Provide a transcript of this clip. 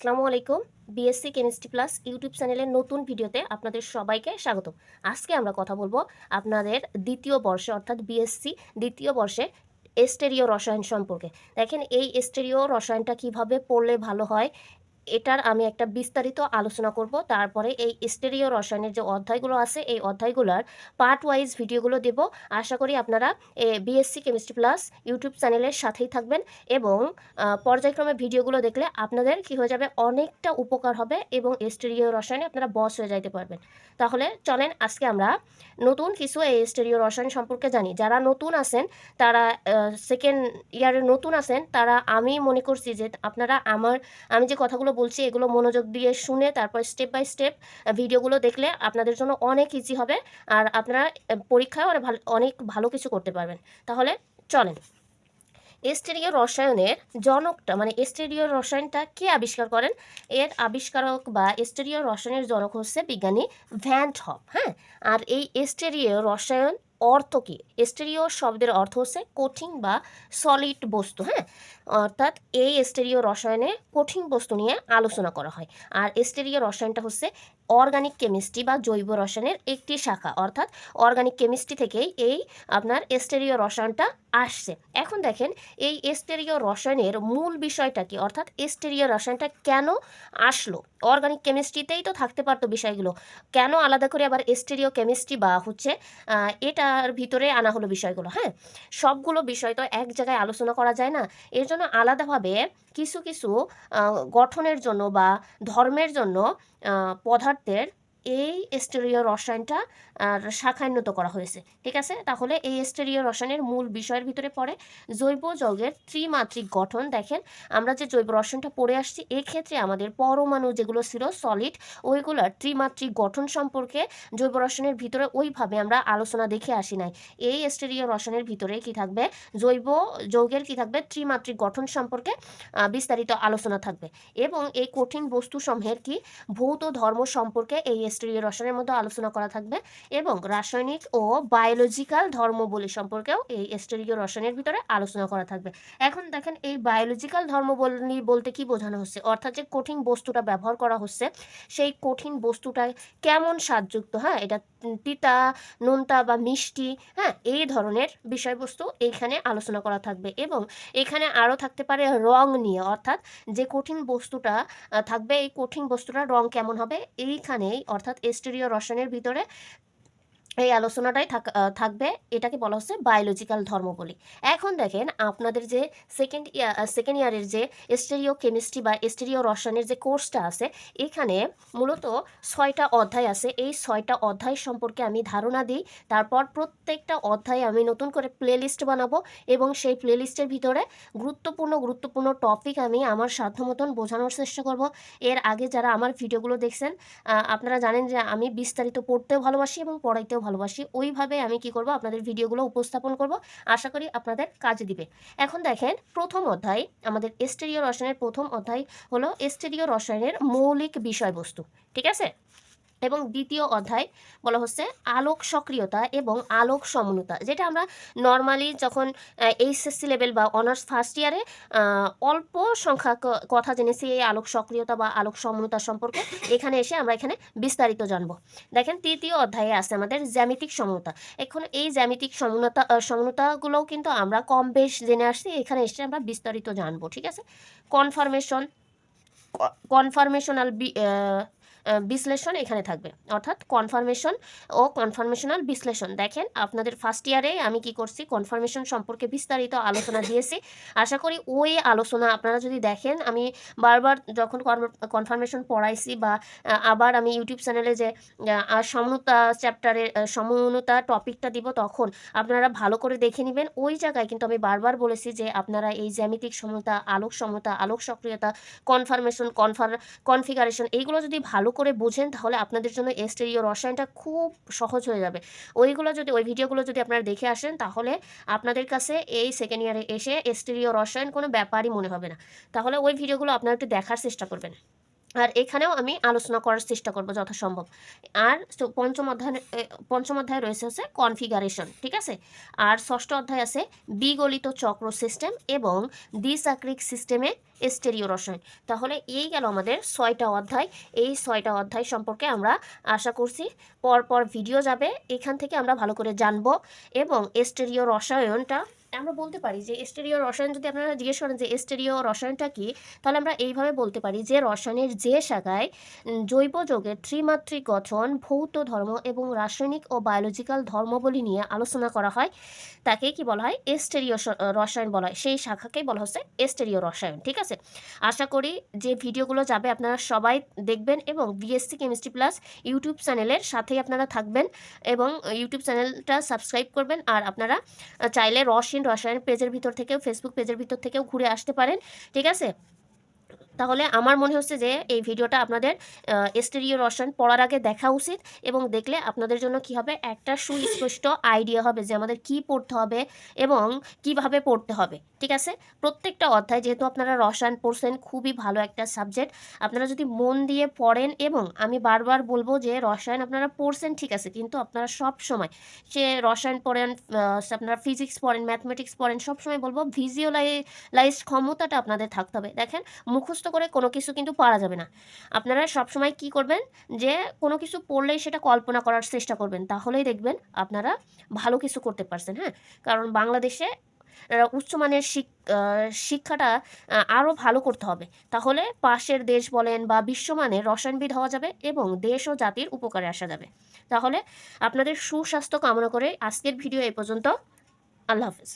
আসসালামু আলাইকুম BSc chemistry plus YouTube চ্যানেলের নতুন ভিডিওতে আপনাদের সবাইকে স্বাগত আজকে আমরা কথা বলব আপনাদের দ্বিতীয় বর্ষে, অর্থাৎ বিএসসি দ্বিতীয় বর্ষে এস্টেরিও রসায়ন সম্পর্কে। দেখেন, এই এস্টেরিও রসায়নটা কীভাবে পড়লে ভালো হয় এটার আমি একটা বিস্তারিত আলোচনা করব। তারপরে এই স্টেরিও রসায়নের যে অধ্যায়গুলো আছে, এই অধ্যায়গুলোর পার্ট ওয়াইজ ভিডিওগুলো দেব। আশা করি আপনারা বিএসসি কেমিস্ট্রি প্লাস ইউটিউব চ্যানেলের সাথেই থাকবেন এবং পর্যায়ক্রমে ভিডিওগুলো দেখলে আপনাদের কি হয়ে যাবে, অনেকটা উপকার হবে এবং স্টেরিও রসায়নে আপনারা বস হয়ে যাইতে পারবেন। তাহলে চলেন আজকে আমরা নতুন কিছু এই স্টেরিও রসায়ন সম্পর্কে জানি। যারা নতুন আছেন, তারা সেকেন্ড ইয়ারে নতুন আছেন, তারা আমি মনে করছি যে আপনারা আমার, আমি যে কথাগুলো বলছি, এগুলো মনোযোগ দিয়ে শুনে তারপর স্টেপ বাই স্টেপ ভিডিওগুলো দেখলে আপনাদের জন্য অনেক ইজি হবে। আর আপনারা পরীক্ষায় অনেক ভালো অনেক ভালো কিছু করতে পারবেন। তাহলে চলেন। এস্টেরিও রসায়নের জনকটা মানে এস্টেরিও রসায়নটা কে আবিষ্কার করেন? এর আবিষ্কারক বা এস্টেরিও রসায়নের জনক হচ্ছে বিজ্ঞানী ভ্যান্ট হপ হ্যাঁ? আর এই এস্টেরিও রসায়ন অর্থ কি? এস্টেরিও শব্দের অর্থ হচ্ছে কঠিন বা সলিড বস্তু হ্যাঁ? অর্থাৎ এই এস্টেরিও রসায়নে কঠিন বস্তু নিয়ে আলোচনা করা হয়। আর এস্টেরিও রসায়নটা হচ্ছে অর্গানিক কেমিস্ট্রি বা জৈব রসায়নের একটি শাখা অর্থাৎ অর্গানিক কেমিস্ট্রি থেকেই এই আপনার এস্টেরিও রসায়নটা আসছে। এখন দেখেন এই এস্টেরিও রসায়নের মূল বিষয়টা কি? অর্থাৎ এস্টেরিও রসায়নটা কেন আসলো? অর্গানিক কেমিস্ট্রিতেই তো থাকতে পারতো বিষয়গুলো। কেন আলাদা করে আবার এস্টেরিও কেমিস্ট্রি বা হচ্ছে আহ, এটার ভিতরে আনা হলো বিষয়গুলো হ্যাঁ? সবগুলো বিষয় তো এক জায়গায় আলোচনা করা যায় না। এর জন্য আলাদাভাবে কিছু কিছু গঠনের জন্য বা ধর্মের জন্য পদার্থের এই স্টেরিও রসায়নটা শাখান্বিত করা হয়েছে, ঠিক আছে? তাহলে এই স্টেরিও রসায়নের মূল বিষয়ের ভিতরে পড়ে জৈব যৌগের ত্রিমাত্রিক গঠন। দেখেন, আমরা যে জৈব রসায়নটা পড়ে আসছি, এক্ষেত্রে আমাদের পরমাণু যেগুলো ছিল সলিড ওইগুলোর ত্রিমাত্রিক গঠন সম্পর্কে জৈব রসায়নের ভিতরে ওইভাবে আমরা আলোচনা দেখে আসি নাই। এই স্টেরিও রসায়নের ভিতরে কি থাকবে? জৈব যৌগের কি থাকবে? ত্রিমাত্রিক গঠন সম্পর্কে বিস্তারিত আলোচনা থাকবে। এবং এই কঠিন বস্তু সমূহের কি ভৌত ধর্ম সম্পর্কে এই স্টেরিও রসায়নের মধ্যে আলোচনা করা থাকবে এবং রাসায়নিক ও বায়োলজিক্যাল ধর্মবলী সম্পর্কেও এই স্টেরিও রসায়নের ভিতরে আলোচনা করা থাকবে। এখন দেখেন এই বায়োলজিক্যাল ধর্মবলী বলতে কি বোঝানো হচ্ছে? অর্থাৎ যে কঠিন বস্তুটা ব্যবহার করা হচ্ছে, সেই কঠিন বস্তুটায় কেমন স্বাদযুক্ত হ্যাঁ? এটা তিতা নোনতা বা মিষ্টি হ্যাঁ এই ধরনের বিষয়বস্তু এইখানে আলোচনা করা থাকবে এবং এখানে আরও থাকতে পারে রং নিয়ে, অর্থাৎ যে কঠিন বস্তুটা থাকবে এই কঠিন বস্তুটার রং কেমন হবে, এইখানেই অর্থাৎ এস্টেরিও রসায়নের ভিতরে এই আলোচনাটাই থাক- থাকবে। এটাকে বলা হচ্ছে বায়োলজিক্যাল ধর্ম বলি এখন দেখেন আপনাদের যে সেকেন্ড ইয়ার সেকেন্ড ইয়ারের যে স্টেরিও কেমিস্ট্রি বা স্টেরিও রসায়নের যে কোর্সটা আছে, এখানে মূলত ছয়টা অধ্যায় আছে। এই ছয়টা অধ্যায় সম্পর্কে আমি ধারণা দিই। তারপর প্রত্যেকটা অধ্যায়ে আমি নতুন করে প্লেলিস্ট বানাবো এবং সেই প্লেলিস্টের ভিতরে গুরুত্বপূর্ণ গুরুত্বপূর্ণ টপিক আমি আমার সাধ্য মতন বোঝানোর চেষ্টা করব। এর আগে যারা আমার ভিডিওগুলো দেখছেন আপনারা জানেন যে আমি বিস্তারিত পড়তেও ভালোবাসি এবং পড়াইতেও ভালোবাসি, ওইভাবে আমি কি করব, আপনাদের ভিডিওগুলো উপস্থাপন করব, আশা করি আপনাদের কাজ দিবে। এখন দেখেন, প্রথম অধ্যায়, আমাদের এস্টেরিও রসায়নের প্রথম অধ্যায় হলো এস্টেরিও রসায়নের মৌলিক বিষয়বস্তু, ঠিক আছে? এবং দ্বিতীয় অধ্যায় বলা হচ্ছে আলোক সক্রিয়তা এবং আলোক সমনতা যেটা আমরা নর্মালি যখন এইচএসসি লেভেল বা অনার্স ফার্স্ট ইয়ারে অল্প সংখ্যক কথা জেনেছি এই আলোক সক্রিয়তা বা আলোক সমনতা সম্পর্কে এখানে এসে আমরা এখানে বিস্তারিত জানব। দেখেন তৃতীয় অধ্যায়ে আছে আমাদের জ্যামিতিক সমনতা এখন এই জ্যামিতিক সমনতা সমনতাগুলোও কিন্তু আমরা কম বেশ জেনে আসছি এখানে এসে আমরা বিস্তারিত জানব ঠিক আছে? কনফার্মেশন কনফার্মেশনাল বিশ্লেষণ এখানে থাকবে। অর্থাৎ কনফার্মেশন ও কনফার্মেশনাল বিশ্লেষণ। দেখেন, আপনাদের ফার্স্ট ইয়ারে আমি কি করছি? কনফার্মেশন সম্পর্কে বিস্তারিত আলোচনা দিয়েছি। আশা করি ওই আলোচনা আপনারা যদি দেখেন, আমি বারবার যখন কনফার্মেশন পড়াইছি বা আবার আমি ইউটিউব চ্যানেলে যে সমতা চ্যাপ্টারের সমনতা টপিকটা দিব তখন আপনারা ভালো করে দেখে নেবেন। ওই জায়গায় কিন্তু আমি বারবার বলেছি যে, আপনারা এই জ্যামিতিক সমতা, আলোক সমতা, আলোক সক্রিয়তা কনফার্মেশন কনফার কনফিগারেশন এইগুলো যদি ভালো করে বোঝেন, তাহলে আপনাদের জন্য এস্টেরিও রসায়নটা খুব সহজ হয়ে যাবে। ওইগুলো যদি, ওই ভিডিওগুলো যদি আপনারা দেখে আসেন, তাহলে আপনাদের কাছে এই সেকেন্ড ইয়ারে এসে এস্টেরিও রসায়ন কোনো ব্যাপারই মনে হবে না। তাহলে ওই ভিডিওগুলো আপনারা একটু দেখার চেষ্টা করবেন। আর এখানেও আমি আলোচনা করার চেষ্টা করব যথাসম্ভব। আর পঞ্চম অধ্যায় পঞ্চম অধ্যায় রয়েছে হচ্ছে কনফিগারেশন, ঠিক আছে? আর ষষ্ঠ অধ্যায় আছে বিগলিত চক্র সিস্টেম এবং দ্বিচাক্রিক সিস্টেমে স্টেরিও রসায়ন। তাহলে এই গেল আমাদের ছয়টা অধ্যায়। এই ছয়টা অধ্যায় সম্পর্কে আমরা আশা করছি পরপর ভিডিও যাবে। এখান থেকে আমরা ভালো করে জানব এবং স্টেরিও রসায়নটা আমরা বলতে পারি যে স্টেরিও রসায়ন, যদি আপনারা জিজ্ঞেস করেন যে স্টেরিও রসায়নটা কি, তাহলে আমরা এইভাবে বলতে পারি যে রসায়নের যে শাখায় জৈব যৌগের ত্রিমাত্রিক গঠন, ভৌত ধর্ম এবং রাসায়নিক ও বায়োলজিক্যাল ধর্মাবলী নিয়ে আলোচনা করা হয়। তাকে কি বলা হয়? স্টেরিও রসায়ন বলা হয়। সেই শাখাকেই বলা হচ্ছে স্টেরিও রসায়ন, ঠিক আছে? আশা করি যে ভিডিওগুলো যাবে, আপনারা সবাই দেখবেন এবং বিএসসি কেমিস্ট্রি প্লাস ইউটিউব চ্যানেলের সাথেই আপনারা থাকবেন এবং, ইউটিউব চ্যানেলটা সাবস্ক্রাইব করবেন। আর আপনারা চাইলে রসিন রসায়ন পেজের ভিতর থেকেও ফেসবুক পেজের ভিতর থেকেও ঘুরে আসতে পারেন ঠিক আছে? তাহলে আমার মনে হচ্ছে যে এই ভিডিওটা আপনাদের স্টেরিও রসায়ন পড়ার আগে দেখা উচিত এবং দেখলে আপনাদের জন্য কি হবে? একটা সুস্পষ্ট আইডিয়া হবে যে আমাদের কি পড়তে হবে এবং কীভাবে পড়তে হবে, ঠিক আছে? প্রত্যেকটা অধ্যায় যেহেতু আপনারা রসায়ন পড়ছেন, খুবই ভালো একটা সাবজেক্ট। আপনারা যদি মন দিয়ে পড়েন এবং আমি বারবার বলব যে রসায়ন আপনারা পড়ছেন, ঠিক আছে, কিন্তু আপনারা সব সময় সে রসায়ন পড়েন আপনারা ফিজিক্স পড়েন, ম্যাথমেটিক্স পড়েন সবসময় বলব ভিজুয়ালাইজ ক্ষমতাটা আপনাদের থাকতে হবে। দেখেন, মুখস্থ করে কোনো কিছু কিন্তু পারা যাবে না। আপনারা সবসময় কি করবেন যে, কোনো কিছু পড়লেই সেটা কল্পনা করার চেষ্টা করবেন, তাহলেই দেখবেন আপনারা ভালো কিছু করতে পারছেন হ্যাঁ? কারণ বাংলাদেশে উচ্চমানের শিক্ষাটা আরও ভালো করতে হবে। তাহলে পাশের দেশ বলেন বা বিশ্বমানের রসায়নবিদ হওয়া যাবে এবং দেশ ও জাতির উপকারে আসা যাবে। তাহলে আপনাদের সুস্বাস্থ্য কামনা করে আজকের ভিডিও এ পর্যন্ত। আল্লাহ হাফেজ।